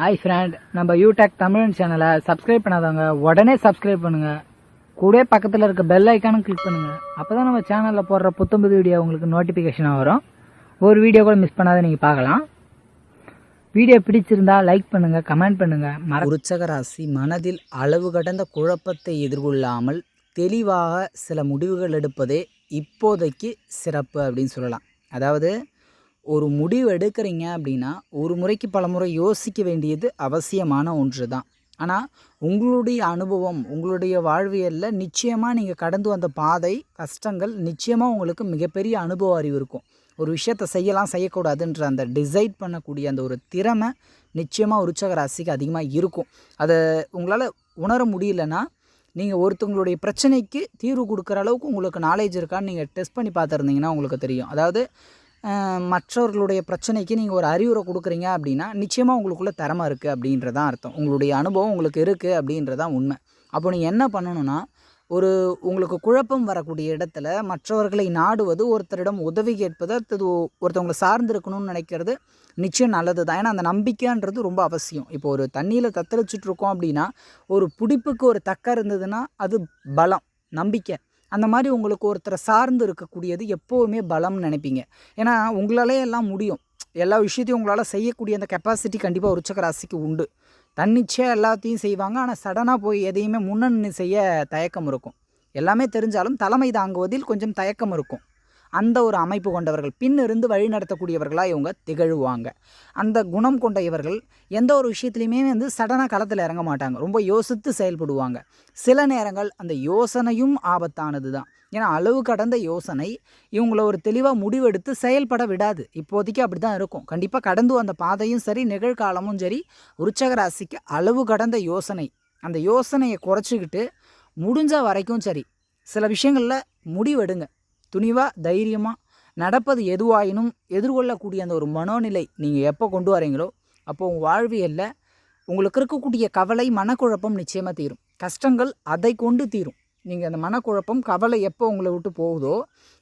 Hi friend நம்ம யூடெக் தமிழ் சேனலை subscribe பண்ணாதவங்க உடனே சப்ஸ்கிரைப் பண்ணுங்க. கூட பக்கத்தில் இருக்க பெல் ஐக்கானும் கிளிக் பண்ணுங்க. அப்பதான் நம்ம சேனலில் போடுற புத்தம்புது வீடியோ உங்களுக்கு நோட்டிஃபிகேஷனாக வரும். ஒரு வீடியோ கூட மிஸ் பண்ணாத நீங்கள் பார்க்கலாம். வீடியோ பிடிச்சிருந்தா லைக் பண்ணுங்க கமெண்ட் பண்ணுங்க. மற விருச்சக ராசி மனதில் அளவு கடந்த குழப்பத்தை எதிர்கொள்ளாமல் தெளிவாக சில முடிவுகள் எடுப்பதே இப்போதைக்கு சிறப்பு அப்படின்னு சொல்லலாம். அதாவது ஒரு முடிவு எடுக்கிறீங்க அப்படின்னா ஒரு முறைக்கு பல முறை யோசிக்க வேண்டியது அவசியமான ஒன்று தான் ஆனால் உங்களுடைய அனுபவம் உங்களுடைய வாழ்வியலில் நிச்சயமாக நீங்கள் கடந்து வந்த பாதை கஷ்டங்கள் நிச்சயமாக உங்களுக்கு மிகப்பெரிய அனுபவ அறிவு இருக்கும். ஒரு விஷயத்தை செய்யலாம் செய்யக்கூடாதுன்ற அந்த டிசைட் பண்ணக்கூடிய அந்த ஒரு திறமை நிச்சயமாக உற்சக ராசிக்கு அதிகமாக இருக்கும். அதை உங்களால் உணர முடியலன்னா நீங்கள் ஒருத்தவங்களுடைய பிரச்சனைக்கு தீர்வு கொடுக்குற அளவுக்கு உங்களுக்கு நாலேஜ் இருக்கான்னு நீங்கள் டெஸ்ட் பண்ணி பார்த்துருந்தீங்கன்னா உங்களுக்கு தெரியும். அதாவது மற்றவர்களுடைய பிரச்சனைக்கு நீங்கள் ஒரு அறிவுரை கொடுக்குறீங்க அப்படின்னா நிச்சயமாக உங்களுக்குள்ளே திறமை இருக்குது அப்படின்றதான் அர்த்தம். உங்களுடைய அனுபவம் உங்களுக்கு இருக்குது அப்படின்றதான் உண்மை. அப்போ நீங்கள் என்ன பண்ணணும்னா ஒரு உங்களுக்கு குழப்பம் வரக்கூடிய இடத்துல மற்றவர்களை நாடுவது ஒருத்தரிடம் உதவி கேட்பது அடுத்தது ஒருத்தவங்களை சார்ந்திருக்கணும்னு நினைக்கிறது நிச்சயம் நல்லது தான் ஏன்னா அந்த நம்பிக்கைன்றது ரொம்ப அவசியம். இப்போ ஒரு தண்ணியில் தத்தளிச்சுட்ருக்கோம் அப்படின்னா ஒரு பிடிப்புக்கு ஒரு தக்க இருந்ததுன்னா அது பலம் நம்பிக்கை. அந்த மாதிரி உங்களுக்கு ஒருத்தரை சார்ந்து இருக்கக்கூடியது எப்போவுமே பலம்னு நினைப்பீங்க. ஏன்னா உங்களாலே எல்லாம் முடியும். எல்லா விஷயத்தையும் உங்களால் செய்யக்கூடிய அந்த கெப்பாசிட்டி கண்டிப்பாக உற்சக ராசிக்கு உண்டு. தன்னிச்சையாக எல்லாத்தையும் செய்வாங்க. ஆனால் சடனாக போய் எதையுமே முன்னணி செய்ய தயக்கம் இருக்கும். எல்லாமே தெரிஞ்சாலும் தலைமை தாங்குவதில் கொஞ்சம் தயக்கம் இருக்கும். அந்த ஒரு அமைப்பு கொண்டவர்கள். பின்னிருந்து வழி நடத்தக்கூடியவர்களாக இவங்க திகழுவாங்க. அந்த குணம் கொண்ட இவர்கள் எந்த ஒரு விஷயத்துலையுமே வந்து சடனாக களத்தில் இறங்க மாட்டாங்க. ரொம்ப யோசித்து செயல்படுவாங்க. சில நேரங்கள் அந்த யோசனையும் ஆபத்தானது தான் ஏன்னா அளவு கடந்த யோசனை இவங்கள ஒரு தெளிவாக முடிவெடுத்து செயல்பட விடாது. இப்போதைக்கு அப்படி தான் இருக்கும். கண்டிப்பாக கடந்து வந்த பாதையும் சரி நிகழ்காலமும் சரி உற்சக ராசிக்கு அளவு கடந்த யோசனை. அந்த யோசனையை குறைச்சிக்கிட்டு முடிஞ்ச வரைக்கும் சரி. சில விஷயங்களில் முடிவெடுங்க. துணிவாக தைரியமாக நடப்பது எதுவாயினும் எதிர்கொள்ளக்கூடிய அந்த ஒரு மனோநிலை நீங்கள் எப்போ கொண்டு வரீங்களோ அப்போ உங்கள் வாழ்வியலில் உங்களுக்கு இருக்கக்கூடிய கவலை மனக்குழப்பம் நிச்சயமாக தீரும். கஷ்டங்கள் அதை கொண்டு தீரும். நீங்கள் அந்த மனக்குழப்பம் கவலை எப்போ உங்களை விட்டு போகுதோ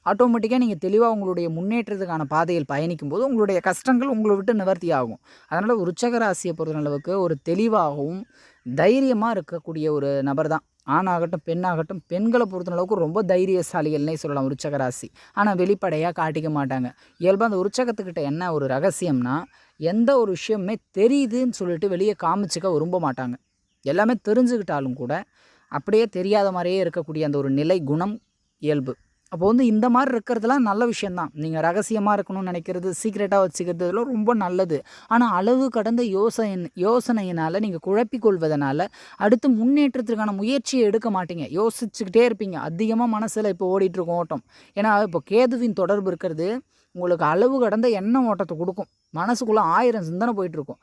ஆட்டோமேட்டிக்காக நீங்கள் தெளிவாக உங்களுடைய முன்னேற்றத்துக்கான பாதையில் பயணிக்கும் போது உங்களுடைய கஷ்டங்கள் உங்களை விட்டு நிவர்த்தி ஆகும். அதனால் உற்சக ராசியை பொறுத்தளவுக்கு ஒரு தெளிவாகவும் தைரியமாக இருக்கக்கூடிய ஒரு நபர் தான் ஆணாகட்டும் பெண்ணாகட்டும் பெண்களை பொறுத்த அளவுக்கு ரொம்ப தைரியசாலிகள்னே சொல்லலாம் உருச்சகராசி. ஆனால் வெளிப்படையாக காட்டிக்க மாட்டாங்க. இயல்பாக அந்த உற்சகத்துக்கிட்ட என்ன ஒரு ரகசியம்னா எந்த ஒரு விஷயமுமே தெரியுதுன்னு சொல்லிட்டு வெளியே காமிச்சிக்க விரும்ப மாட்டாங்க. எல்லாமே தெரிஞ்சுக்கிட்டாலும் கூட அப்படியே தெரியாத மாதிரியே இருக்கக்கூடிய அந்த ஒரு நிலை குணம் இயல்பு. அப்போ வந்து இந்த மாதிரி இருக்கிறதுலாம் நல்ல விஷயந்தான். நீங்கள் ரகசியமாக இருக்கணும்னு நினைக்கிறது சீக்ரெட்டாக வச்சுக்கிறது இதெல்லாம் ரொம்ப நல்லது. ஆனால் அளவு கடந்த யோசனை யோசனையினால் நீங்கள் குழப்பிக்கொள்வதனால் அடுத்து முன்னேற்றத்திற்கான முயற்சியை எடுக்க மாட்டீங்க. யோசிச்சுக்கிட்டே இருப்பீங்க. அதிகமாக மனசில் இப்போ ஓடிட்டுருக்கும் ஓட்டம். ஏன்னா இப்போ கேதுவின் தொடர்பு இருக்கிறது உங்களுக்கு அளவு கடந்த எண்ண ஓட்டத்தை கொடுக்கும். மனசுக்குள்ளே ஆயிரம் சிந்தனை போயிட்டுருக்கும்.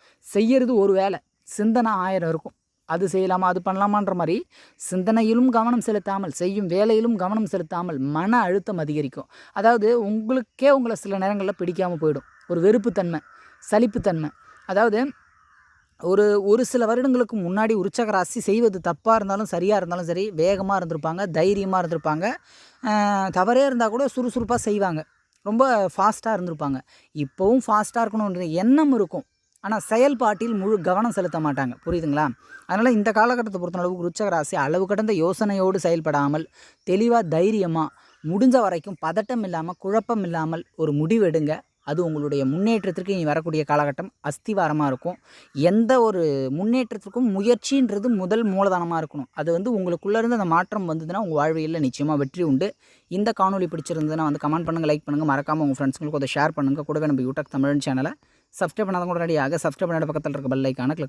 இருக்கும் ஒரு வேலை. சிந்தனை ஆயிரம் இருக்கும். அது செய்யலாமா அது பண்ணலாமான்ற மாதிரி சிந்தனையிலும் கவனம் செலுத்தாமல் செய்யும் வேலையிலும் கவனம் செலுத்தாமல் மன அழுத்தம் அதிகரிக்கும். அதாவது உங்களுக்கே உங்களை சில நேரங்களில் பிடிக்காமல் போயிடும். ஒரு வெறுப்புத்தன்மை சலிப்புத்தன்மை. அதாவது ஒரு ஒரு சில வருடங்களுக்கு முன்னாடி உற்சக ராசி செய்வது தப்பாக இருந்தாலும் சரியாக இருந்தாலும் சரி வேகமாக இருந்திருப்பாங்க தைரியமாக இருந்திருப்பாங்க. தவறே இருந்தால் கூட சுறுசுறுப்பாக செய்வாங்க. ரொம்ப ஃபாஸ்ட்டாக இருந்திருப்பாங்க. இப்போவும் ஃபாஸ்ட்டாக இருக்கணுன்ற எண்ணம் இருக்கும். ஆனால் செயல்பாட்டில் முழு கவனம் செலுத்த மாட்டாங்க. புரியுதுங்களா? அதனால் இந்த காலகட்டத்தை பொறுத்தளவுக்கு உற்சக ராசி அளவு கடந்த யோசனையோடு செயல்படாமல் தெளிவாக தைரியமாக முடிஞ்ச வரைக்கும் பதட்டம் இல்லாமல் குழப்பம் இல்லாமல் ஒரு முடிவெடுங்க. அது உங்களுடைய முன்னேற்றத்திற்கு இனி வரக்கூடிய காலகட்டம் அஸ்திவாரமாக இருக்கும். எந்த ஒரு முன்னேற்றத்திற்கும் முயற்சின்றது முதல் மூலதனமாக இருக்கணும். அது வந்து உங்களுக்குள்ளேருந்து அந்த மாற்றம் வந்ததுன்னா உங்கள் வாழ்வியலில் நிச்சயமாக வெற்றி உண்டு. இந்த காணொலி பிடிச்சிருந்ததுன்னா வந்து கமெண்ட் பண்ணுங்கள் லைக் பண்ணுங்கள் மறக்காமல் உங்கள் ஃப்ரெண்ட்ஸுங்களுக்கு அதை ஷேர் பண்ணுங்கள் கூடவே நம்ம யூடியூப் தமிழ் சேனலை சப்ஸ்கிரைப் பண்ணாதவங்க உடனடியாக சப்ஸ்கிரைப் பண்ணிட பக்கத்தில் இருக்க பெல் ஐக்கான கிளிக்